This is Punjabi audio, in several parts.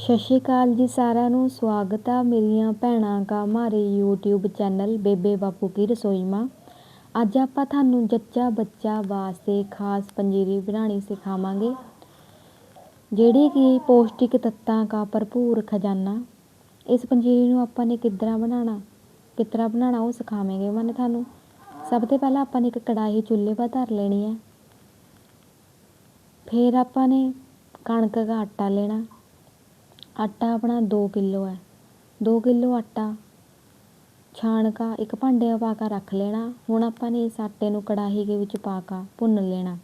ਸਤਿ ਸ਼੍ਰੀ ਅਕਾਲ ਜੀ ਸਾਰਿਆਂ ਨੂੰ, ਸਵਾਗਤ ਆ ਮੇਰੀਆਂ ਭੈਣਾਂ ਕਾ ਮਾਰੇ YouTube ਚੈਨਲ ਬੇਬੇ ਬਾਪੂ ਕੀ ਰਸੋਈ ਮਾਂ। ਅੱਜ ਆਪਾਂ ਤੁਹਾਨੂੰ ਜੱਚਾ ਬੱਚਾ ਵਾਸਤੇ ਖਾਸ ਪੰਜੀਰੀ ਬਣਾਉਣੀ ਸਿਖਾਵਾਂਗੇ, ਜਿਹੜੀ ਕਿ ਪੌਸ਼ਟਿਕ ਤੱਤਾਂ ਦਾ ਭਰਪੂਰ ਖਜ਼ਾਨਾ। ਇਸ ਪੰਜੀਰੀ ਨੂੰ ਆਪਾਂ ਨੇ ਕਿੱਦਾਂ ਬਣਾਉਣਾ, ਕਿਸ ਬਣਾਉਣਾ ਉਹ ਸਿਖਾਵਾਂਗੇ ਮੈਂ ਤੁਹਾਨੂੰ। ਸਭ ਤੋਂ ਪਹਿਲਾਂ ਆਪਾਂ ਨੇ ਇੱਕ ਕੜਾਹੀ ਚੁੱਲ੍ਹੇ 'ਤੇ ਧਰ ਲੈਣੀ ਹੈ। ਫਿਰ ਆਪਾਂ ਨੇ ਕਣਕ ਦਾ ਆਟਾ ਲੈਣਾ। ਆਟਾ ਆਪਣਾ ਦੋ ਕਿਲੋ ਹੈ। ਦੋ ਕਿਲੋ ਆਟਾ ਛਾਣ ਕਾ ਇੱਕ ਭਾਂਡੇ ਪਾ ਕੇ ਰੱਖ ਲੈਣਾ। ਹੁਣ ਆਪਾਂ ਨੇ ਇਸ ਆਟੇ ਨੂੰ ਕੜਾਹੀ ਦੇ ਵਿੱਚ ਪਾ ਕੇ ਭੁੰਨ ਲੈਣਾ।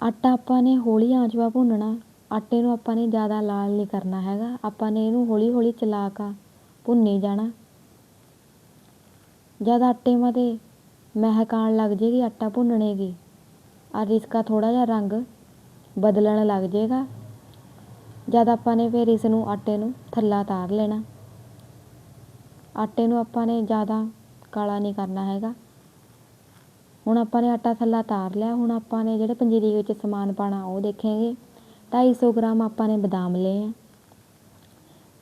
ਆਟਾ ਆਪਾਂ ਨੇ ਹੌਲੀ ਆਂਚ 'ਤੇ ਭੁੰਨਣਾ। ਆਟੇ ਨੂੰ ਆਪਾਂ ਨੇ ਜ਼ਿਆਦਾ ਲਾਲ ਨਹੀਂ ਕਰਨਾ ਹੈਗਾ। ਆਪਾਂ ਨੇ ਇਹਨੂੰ ਹੌਲੀ ਹੌਲੀ ਚਲਾ ਕੇ ਭੁੰਨੀ ਜਾਣਾ। ਜਦ ਆਟੇ ਮਤੇ ਮਹਿਕ ਆਉਣ ਲੱਗ ਜੇਗੀ, ਆਟਾ ਭੁੰਨਣੇ ਦੀ ਔਰ ਇਸਕਾ ਥੋੜ੍ਹਾ ਜਿਹਾ ਰੰਗ ਬਦਲਣ ਲੱਗ ਜੇਗਾ। ਜਦ ਆਪਾਂ ਨੇ ਫਿਰ ਇਸ ਨੂੰ ਆਟੇ ਨੂੰ ਥੱਲਾ ਉਤਾਰ ਲੈਣਾ। ਆਟੇ ਨੂੰ ਆਪਾਂ ਨੇ ਜ਼ਿਆਦਾ ਕਾਲਾ ਨਹੀਂ ਕਰਨਾ ਹੈਗਾ। ਹੁਣ ਆਪਾਂ ਨੇ ਆਟਾ ਥੱਲਾ ਉਤਾਰ ਲਿਆ। ਹੁਣ ਆਪਾਂ ਨੇ ਜਿਹੜੇ ਪੰਜੀਰੀ ਵਿੱਚ ਸਮਾਨ ਪਾਣਾ ਉਹ ਦੇਖਾਂਗੇ। 250 ਗ੍ਰਾਮ ਆਪਾਂ ਨੇ ਬਦਾਮ ਲਏ ਆ।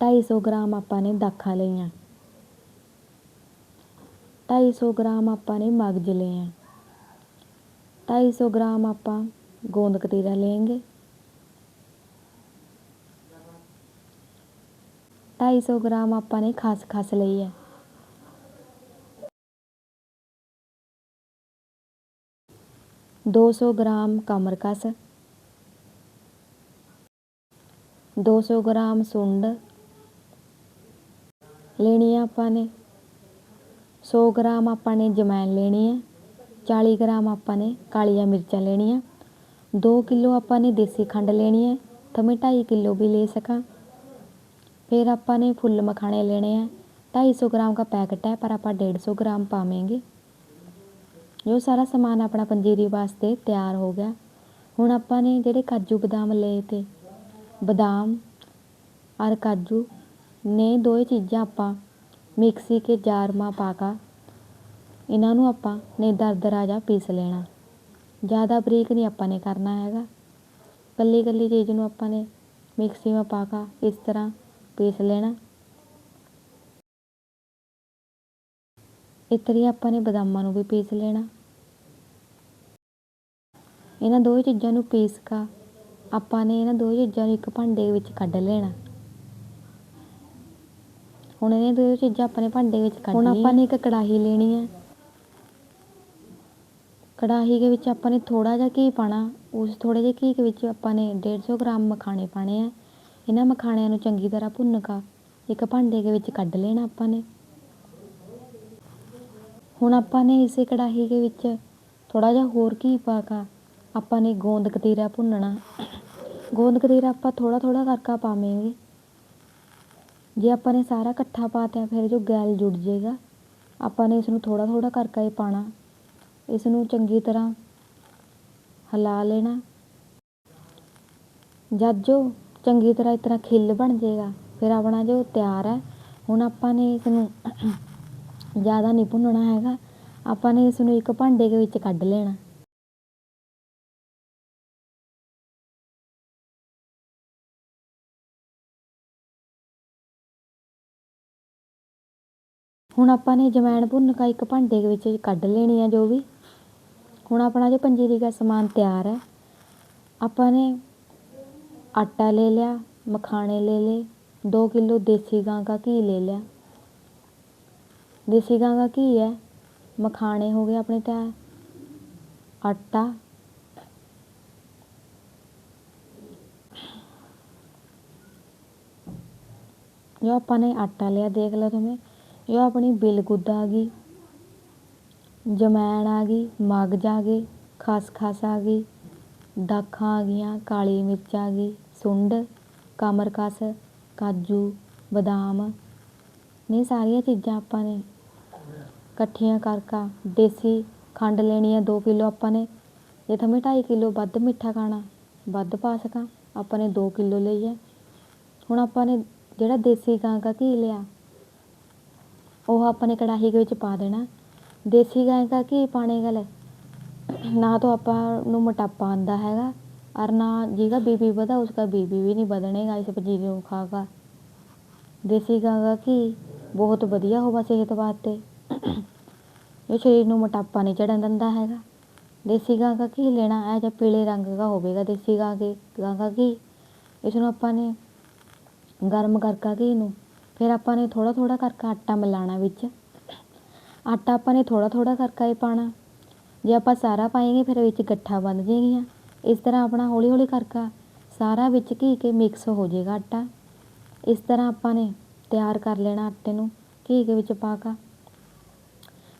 250 ਗ੍ਰਾਮ ਆਪਾਂ ਨੇ ਦਾਖਾਂ ਲਈਆਂ 250 ਗ੍ਰਾਮ ਆਪਾਂ ਨੇ ਮਗਜ ਲਏ ਆ। 250 ਗ੍ਰਾਮ ਆਪਾਂ ਗੋਂਦ ਕਤੀਰਾ लेंगे 250 ਗ੍ਰਾਮ ਆਪਾਂ ਨੇ ਖਸਖਸ ਲਈ ਹੈ। ਦੋ ਸੌ ਗ੍ਰਾਮ ਕਮਰਕਸ ਦੋ ਸੌ ਗ੍ਰਾਮ ਸੁੰਡ। ਲੈਣੀ ਆ ਆਪਾਂ ਨੇ। ਸੌ ਗ੍ਰਾਮ ਆਪਾਂ ਨੇ ਜਮੈਨ ਲੈਣੀ ਹੈ ਚਾਲੀ ਗ੍ਰਾਮ ਆਪਾਂ ਨੇ ਕਾਲੀਆਂ ਮਿਰਚਾਂ ਲੈਣੀਆਂ। ਦੋ ਕਿਲੋ ਆਪਾਂ ਨੇ ਦੇਸੀ ਖੰਡ ਲੈਣੀ ਹੈ ਤਾਂ ਮੈਂ ਢਾਈ ਕਿਲੋ ਵੀ ਲੈ ਸਕਾਂ। ਫਿਰ ਆਪਾਂ ਨੇ ਫੁੱਲ ਮਖਾਣੇ ਲੈਣੇ ਆ। 250 ਗ੍ਰਾਮ ਦਾ ਪੈਕਟ ਹੈ, ਪਰ ਆਪਾਂ 150 ਗ੍ਰਾਮ ਪਾਵਾਂਗੇ। ਜੋ ਸਾਰਾ ਸਮਾਨ ਆਪਣਾ ਪੰਜੀਰੀ ਵਾਸਤੇ ਤਿਆਰ ਹੋ ਗਿਆ। ਹੁਣ ਆਪਾਂ ਨੇ ਜਿਹੜੇ ਕਾਜੂ ਬਦਾਮ ਲਏ ਤੇ, ਬਦਾਮ ਔਰ ਕਾਜੂ, ਨੇ ਦੋਏ ਚੀਜ਼ਾਂ ਆਪਾਂ ਮਿਕਸੀ ਕੇ ਜਾਰ ਮਾ ਪਾਕਾ ਇਹਨਾਂ ਨੂੰ ਆਪਾਂ ਨੇ ਦਰਦਰਾ ਜਾ ਪੀਸ ਲੈਣਾ। ਜ਼ਿਆਦਾ ਬਰੀਕ ਨਹੀਂ ਆਪਾਂ ਨੇ ਕਰਨਾ ਹੈਗਾ। ਕੱਲੀ ਕੱਲੀ ਚੀਜ਼ ਨੂੰ ਆਪਾਂ ਨੇ ਮਿਕਸੀ ਮਾ ਪਾ ਇਸ ਤਰ੍ਹਾਂ ਪੀਸ ਲੈਣਾ। ਇਸ ਤਰ੍ਹਾਂ ਆਪਾਂ ਨੇ ਬਦਾਮਾਂ ਨੂੰ ਵੀ ਪੀਸ ਲੈਣਾ। ਇਹਨਾਂ ਦੋਵੇਂ ਚੀਜ਼ਾਂ ਨੂੰ ਪੀਸ ਕਾ ਆਪਾਂ ਨੇ ਇਹਨਾਂ ਦੋਵੇਂ ਚੀਜ਼ਾਂ ਨੂੰ ਇੱਕ ਭਾਂਡੇ ਵਿੱਚ ਕੱਢ ਲੈਣਾ। ਹੁਣ ਇਹ ਦੋਵੇਂ ਚੀਜ਼ਾਂ ਆਪਣੇ ਭਾਂਡੇ ਵਿੱਚ ਕੱਢ ਹੁਣ ਆਪਾਂ ਨੇ ਇੱਕ ਕੜਾਹੀ ਲੈਣੀ ਹੈ ਕੜਾਹੀ ਦੇ ਵਿੱਚ ਆਪਾਂ ਨੇ ਥੋੜਾ ਜਿਹਾ ਘੀ ਪਾਣਾ ਉਸ ਥੋੜੇ ਜਿਹੇ ਘੀ ਦੇ ਵਿੱਚ ਆਪਾਂ ਨੇ 150 ਗ੍ਰਾਮ ਮਖਾਣੇ ਪਾਣੇ ਆ। ਇਹਨਾਂ ਮਖਾਣਿਆਂ ਨੂੰ ਚੰਗੀ ਤਰ੍ਹਾਂ ਭੁੰਨ ਕੇ, ਇੱਕ ਭਾਂਡੇ ਦੇ ਵਿੱਚ ਕੱਢ ਲੈਣਾ ਆਪਾਂ ਨੇ। ਹੁਣ ਆਪਾਂ ਨੇ ਇਸੇ ਕੜਾਹੀ ਦੇ ਵਿੱਚ ਥੋੜਾ ਜਿਹਾ ਹੋਰ ਘੀ ਪਾ ਕਾ, ਆਪਾਂ ਨੇ ਗੋਂਦ ਕਤੀਰਾ ਭੁੰਨਣਾ। ਗੋਂਦ ਕਤੀਰਾ ਆਪਾਂ ਥੋੜਾ ਥੋੜਾ ਕਰਕੇ ਪਾਵਾਂਗੇ। ਜੇ ਆਪਾਂ ਨੇ ਸਾਰਾ ਇਕੱਠਾ ਪਾਤਾ ਫਿਰ ਜੋ ਗੈਲ ਜੁੜ ਜਾਏਗਾ। ਆਪਾਂ ਨੇ ਇਸ ਨੂੰ ਥੋੜਾ ਥੋੜਾ ਕਰਕੇ ਹੀ ਪਾਣਾ ਇਸ ਨੂੰ ਚੰਗੀ ਤਰ੍ਹਾਂ ਹਿਲਾ ਲੈਣਾ। ਜਦ ਜੋ ਚੰਗੀ ਤਰ੍ਹਾਂ ਇਸ ਤਰ੍ਹਾਂ ਖਿੱਲ ਬਣ ਜਾਏਗਾ। ਫਿਰ ਆਪਣਾ ਜੋ ਤਿਆਰ ਹੈ, ਹੁਣ ਆਪਾਂ ਨੇ ਇਸ ਨੂੰ ਜ਼ਿਆਦਾ ਨਹੀਂ ਭੁੰਨਣਾ ਹੈਗਾ। ਆਪਾਂ ਨੇ ਇਸ ਨੂੰ ਇੱਕ ਭਾਂਡੇ ਦੇ ਵਿੱਚ ਕੱਢ ਲੈਣਾ। ਹੁਣ ਆਪਾਂ ਨੇ ਜਮੈਣ ਭੁੰਨ ਕਾ ਇੱਕ ਭਾਂਡੇ ਦੇ ਵਿੱਚ ਕੱਢ ਲੈਣੀ ਹੈ ਜੋ ਵੀ। ਹੁਣ ਆਪਣਾ ਜੋ ਪੰਜੀਰੀ ਦਾ ਸਮਾਨ ਤਿਆਰ ਹੈ, ਆਪਾਂ ਨੇ आटा ले लिया मखाने ले लिए दो किलो देसी गाय का घी ले लिया देसी गाय का घी है मखाने हो गए अपने तैयार आटा जो अपने आटा लिया देख लो तुम्हें जो अपनी बिलगुद आ गई जमैन आ गई मगज आ गई खसखस आ गई ਦਾਖਾਂ ਆ ਗਈਆਂ, ਕਾਲੀ ਮਿਰਚ ਆ ਗਈ, ਸੁੰਡ, ਕਮਰਕਸ, ਕਾਜੂ, ਬਦਾਮ। ਇਹ ਸਾਰੀਆਂ ਚੀਜ਼ਾਂ ਆਪਾਂ ਨੇ ਇਕੱਠੀਆਂ ਕਰਕਾ ਦੇਸੀ ਖੰਡ ਲੈਣੀ ਹੈ 2 ਕਿਲੋ ਆਪਾਂ ਨੇ। ਜੇ ਥਮੇ 2.5 ਕਿਲੋ ਵੱਧ ਮਿੱਠਾ ਖਾਣਾ, ਵੱਧ ਪਾ ਸਕਾਂ, ਆਪਾਂ ਨੇ 2 ਕਿਲੋ ਲਈ ਹੈ ਹੁਣ ਆਪਾਂ ਨੇ ਜਿਹੜਾ ਦੇਸੀ ਗਾਂ ਦਾ ਘੀ ਲਿਆ, ਉਹ ਆਪਾਂ ਨੇ ਕੜਾਹੀ ਦੇ ਵਿੱਚ ਪਾ ਦੇਣਾ। ਦੇਸੀ ਗਾਂ ਦਾ ਘੀ ਪਾਣੇ ਗਲ ਨਾ ਤਾਂ ਆਪਾਂ ਨੂੰ ਮੋਟਾਪਾ ਆਉਂਦਾ ਹੈਗਾ और ना जिसका बीपी बढ़ा उसका बीपी भी नहीं बढ़नेगा इस पंजीरी ਨੂੰ ਖਾ ਖਾ ਦੇਸੀ ਗਾਂ ਦਾ ਘੀ ਬਹੁਤ ਵਧੀਆ ਹੋਵਾ ਸਿਹਤ ਵਾਸਤੇ ਇਹ ਸਰੀਰ ਨੂੰ ਮੋਟਾਪਾ ਨਹੀਂ ਚੜਨ ਦਿੰਦਾ ਹੈਗਾ ਦੇਸੀ ਗਾਂ ਦਾ ਘੀ ਲੈਣਾ ਇਹ ਜਿਹਾ ਪੀਲੇ ਰੰਗ ਦਾ ਹੋਵੇਗਾ ਦੇਸੀ ਗਾਂ ਕੇ ਗਾਂ ਦਾ ਘੀ ਇਸ ਨੂੰ ਆਪਾਂ ਨੇ ਗਰਮ ਕਰਕੇ ਘੀ ਨੂੰ ਫਿਰ ਆਪਾਂ ਨੇ ਥੋੜ੍ਹਾ ਥੋੜ੍ਹਾ ਕਰਕੇ ਆਟਾ ਮਿਲਾਉਣਾ ਵਿੱਚ ਆਟਾ ਆਪਾਂ ਨੇ ਥੋੜ੍ਹਾ ਥੋੜ੍ਹਾ ਕਰਕੇ ਹੀ ਪਾਉਣਾ ਜੇ ਆਪਾਂ ਸਾਰਾ ਪਾਏਂਗੇ, ਫਿਰ ਵਿੱਚ ਗੱਠਾ ਬਣ ਜਾਏਗੀਆਂ। ਇਸ ਤਰ੍ਹਾਂ ਆਪਣਾ ਹੌਲੀ ਹੌਲੀ ਕਰਕੇ ਸਾਰਾ ਵਿੱਚ ਘੀ ਕੇ ਮਿਕਸ ਹੋ ਜਾਏਗਾ ਆਟਾ। ਇਸ ਤਰ੍ਹਾਂ ਆਪਾਂ ਨੇ ਤਿਆਰ ਕਰ ਲੈਣਾ ਆਟੇ ਨੂੰ ਘੀ ਦੇ ਵਿੱਚ ਪਾ ਕੇ।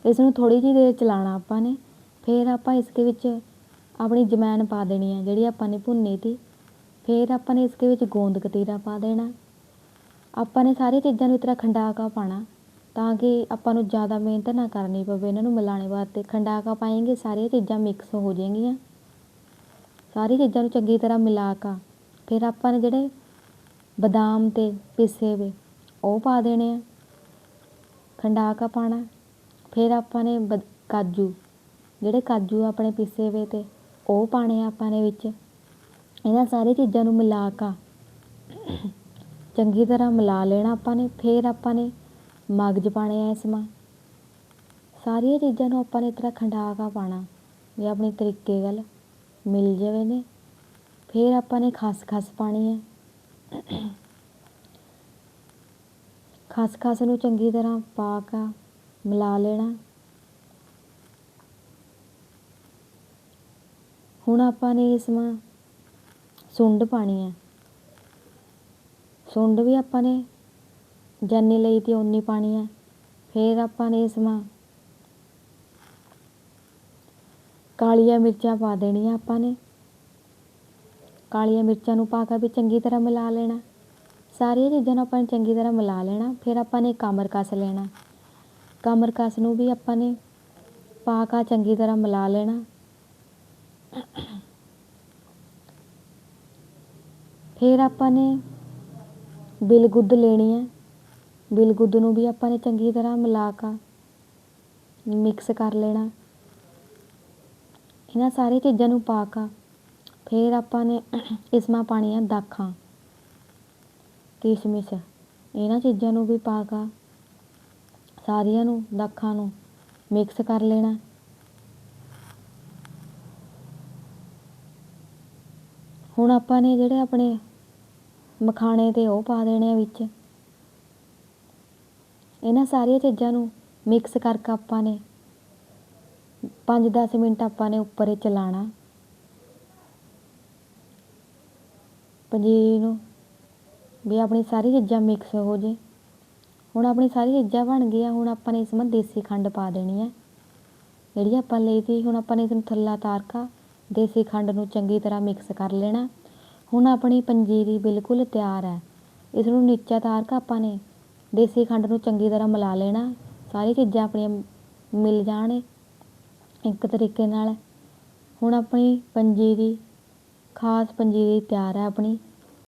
ਇਸ ਨੂੰ ਥੋੜ੍ਹੀ ਜਿਹੀ ਦੇਰ ਚਲਾਉਣਾ ਆਪਾਂ ਨੇ। ਫਿਰ ਆਪਾਂ ਇਸ ਦੇ ਵਿੱਚ ਆਪਣੀ ਜਮੈਨ ਪਾ ਦੇਣੀ ਹੈ ਜਿਹੜੀ ਆਪਾਂ ਨੇ ਭੁੰਨੀ ਤੀ। ਫਿਰ ਆਪਾਂ ਨੇ ਇਸ ਦੇ ਵਿੱਚ ਗੋਂਦ ਕਤੀਰਾ ਪਾ ਦੇਣਾ। ਆਪਾਂ ਨੇ ਸਾਰੀ ਚੀਜ਼ਾਂ ਨੂੰ ਇਸ ਤਰ੍ਹਾਂ ਖੰਡਾ ਕੇ ਪਾਉਣਾ। ਤਾਂ ਕਿ ਆਪਾਂ ਨੂੰ ਜ਼ਿਆਦਾ ਮਿਹਨਤ ਨਾ ਕਰਨੀ ਪਵੇ, ਇਹਨਾਂ ਨੂੰ ਮਿਲਾਉਣ ਵਾਸਤੇ। ਖੰਡਾਕਾ ਪਾਏਂਗੇ, ਸਾਰੀਆਂ ਚੀਜ਼ਾਂ ਮਿਕਸ ਹੋ ਜਾਣਗੀਆਂ ਸਾਰੀ ਚੀਜ਼ਾਂ ਨੂੰ ਚੰਗੀ ਤਰ੍ਹਾਂ ਮਿਲਾ ਕੇ, ਫਿਰ ਆਪਾਂ ਨੇ ਜਿਹੜੇ ਬਦਾਮ ਤੇ ਪਿਸੇ ਵੇ, ਉਹ ਪਾ ਦੇਣੇ ਆ। ਖੰਡਾਕਾ ਪਾਉਣਾ। ਫਿਰ ਆਪਾਂ ਨੇ ਬਦ, ਕਾਜੂ। ਜਿਹੜੇ ਕਾਜੂ ਆਪਣੇ ਪਿਸੇ ਵੇ ਤੇ, ਉਹ ਪਾਣੇ ਆ ਆਪਾਂ ਨੇ ਵਿੱਚ। ਇਹਨਾਂ ਸਾਰੀ ਚੀਜ਼ਾਂ ਨੂੰ ਮਿਲਾ ਕੇ, ਚੰਗੀ ਤਰ੍ਹਾਂ ਮਿਲਾ ਲੈਣਾ ਆਪਾਂ ਨੇ। ਫਿਰ ਆਪਾਂ ਨੇ ਮਗਜ ਪਾਣੇ ਆ ਇਸ ਮਾ। ਸਾਰੀਆਂ ਚੀਜ਼ਾਂ ਨੂੰ ਆਪਾਂ ਨੇ ਇਸ ਤਰ੍ਹਾਂ ਖੰਡਾ ਕੇ ਪਾਉਣਾ, ਵੀ ਆਪਣੇ ਤਰੀਕੇ ਨਾਲ ਮਿਲ ਜਾਵੇ ਨੇ। ਫਿਰ ਆਪਾਂ ਨੇ ਖਸਖਸ ਪਾਣੀ ਹੈ ਖਸਖਸ ਨੂੰ ਚੰਗੀ ਤਰ੍ਹਾਂ ਪਾ ਕੇ ਮਿਲਾ ਲੈਣਾ। ਹੁਣ ਆਪਾਂ ਨੇ ਇਸ ਮਾ ਸੁੰਡ ਪਾਣੀ ਹੈ ਸੁੰਡ ਵੀ ਆਪਾਂ ਨੇ ਜੰਨੀ ਲਈ ਤੀ ਓਨੀ ਪਾਣੀ ਹੈ ਫਿਰ ਆਪਾਂ ਨੇ ਇਸ ਮਾ ਕਾਲੀਆਂ ਮਿਰਚਾਂ ਪਾ ਦੇਣੀਆਂ ਆਪਾਂ ਨੇ। ਕਾਲੀਆਂ ਮਿਰਚਾਂ ਨੂੰ ਪਾ ਕੇ ਵੀ ਚੰਗੀ ਤਰ੍ਹਾਂ ਮਿਲਾ ਲੈਣਾ। ਸਾਰੀਆਂ ਚੀਜ਼ਾਂ ਨੂੰ ਆਪਾਂ ਨੇ ਚੰਗੀ ਤਰ੍ਹਾਂ ਮਿਲਾ ਲੈਣਾ। ਫਿਰ ਆਪਾਂ ਨੇ ਕਮਰ ਕਸ ਲੈਣਾ। ਕਮਰ ਕਸ ਨੂੰ ਵੀ ਆਪਾਂ ਨੇ ਪਾ ਕੇ ਚੰਗੀ ਤਰ੍ਹਾਂ ਮਿਲਾ ਲੈਣਾ। ਫਿਰ ਆਪਾਂ ਨੇ ਬਿਲਗੁੱਦ ਲੈਣੀ ਹੈ ਬਿਲਗੁੱਦ ਨੂੰ ਵੀ ਆਪਾਂ ਨੇ ਚੰਗੀ ਤਰ੍ਹਾਂ ਮਿਲਾ ਕੇ ਮਿਕਸ ਕਰ ਲੈਣਾ। ਇਹਨਾਂ ਸਾਰੀ ਚੀਜ਼ਾਂ ਨੂੰ ਪਾ ਕੇ ਫਿਰ ਆਪਾਂ ਨੇ ਇਸ ਮਾ ਪਾਣੀ ਹੈ ਦਾਖਾਂ, ਕਿਸ਼ਮਿਸ਼, ਇਹਨਾਂ ਚੀਜ਼ਾਂ ਨੂੰ ਵੀ ਪਾ ਕੇ ਸਾਰੀਆਂ ਨੂੰ, ਦਾਖਾਂ ਨੂੰ ਮਿਕਸ ਕਰ ਲੈਣਾ। ਹੁਣ ਆਪਾਂ ਨੇ ਜਿਹੜੇ ਆਪਣੇ ਮਖਾਣੇ ਤੇ ਉਹ ਪਾ ਦੇਣੇ ਆ ਵਿੱਚ। ਇਹਨਾਂ ਸਾਰੀਆਂ ਚੀਜ਼ਾਂ ਨੂੰ ਮਿਕਸ ਕਰਕੇ ਆਪਾਂ ਨੇ 5-10 ਮਿੰਟ ਆਪਾਂ ਨੇ ਉੱਪਰ ਹੀ ਚਲਾਣਾ ਪੰਜੀਰੀ ਨੂੰ ਵੀ ਆਪਣੀ ਸਾਰੀ ਚੀਜ਼ਾਂ ਮਿਕਸ ਹੋ ਜੇ। ਹੁਣ ਆਪਣੀ ਸਾਰੀ ਚੀਜ਼ਾਂ ਬਣ ਗਈਆਂ, ਹੁਣ ਆਪਾਂ ਨੇ ਇਸ ਵਿੱਚ ਦੇਸੀ ਖੰਡ ਪਾ ਦੇਣੀ ਹੈ। ਜਿਹੜੀ ਆਪਾਂ ਲਈ ਸੀ, ਹੁਣ ਆਪਾਂ ਨੇ ਇਸ ਨੂੰ ਥੱਲਾ ਤਾਰ ਕੇ ਦੇਸੀ ਖੰਡ ਨੂੰ ਚੰਗੀ ਤਰ੍ਹਾਂ ਮਿਕਸ ਕਰ ਲੈਣਾ। ਹੁਣ ਆਪਣੀ ਪੰਜੀਰੀ ਬਿਲਕੁਲ ਤਿਆਰ ਹੈ। ਇਸ ਨੂੰ ਨੀਚਾ ਤਾਰ ਕੇ ਆਪਾਂ ਨੇ ਦੇਸੀ ਖੰਡ ਨੂੰ ਚੰਗੀ ਤਰ੍ਹਾਂ ਮਿਲਾ ਲੈਣਾ ਸਾਰੀ ਚੀਜ਼ਾਂ ਆਪਣੀਆਂ ਮਿਲ ਜਾਣ ਇੱਕ ਤਰੀਕੇ ਨਾਲ। ਹੁਣ ਆਪਣੀ ਪੰਜੀਰੀ, ਖਾਸ ਪੰਜੀਰੀ ਤਿਆਰ ਹੈ ਆਪਣੀ।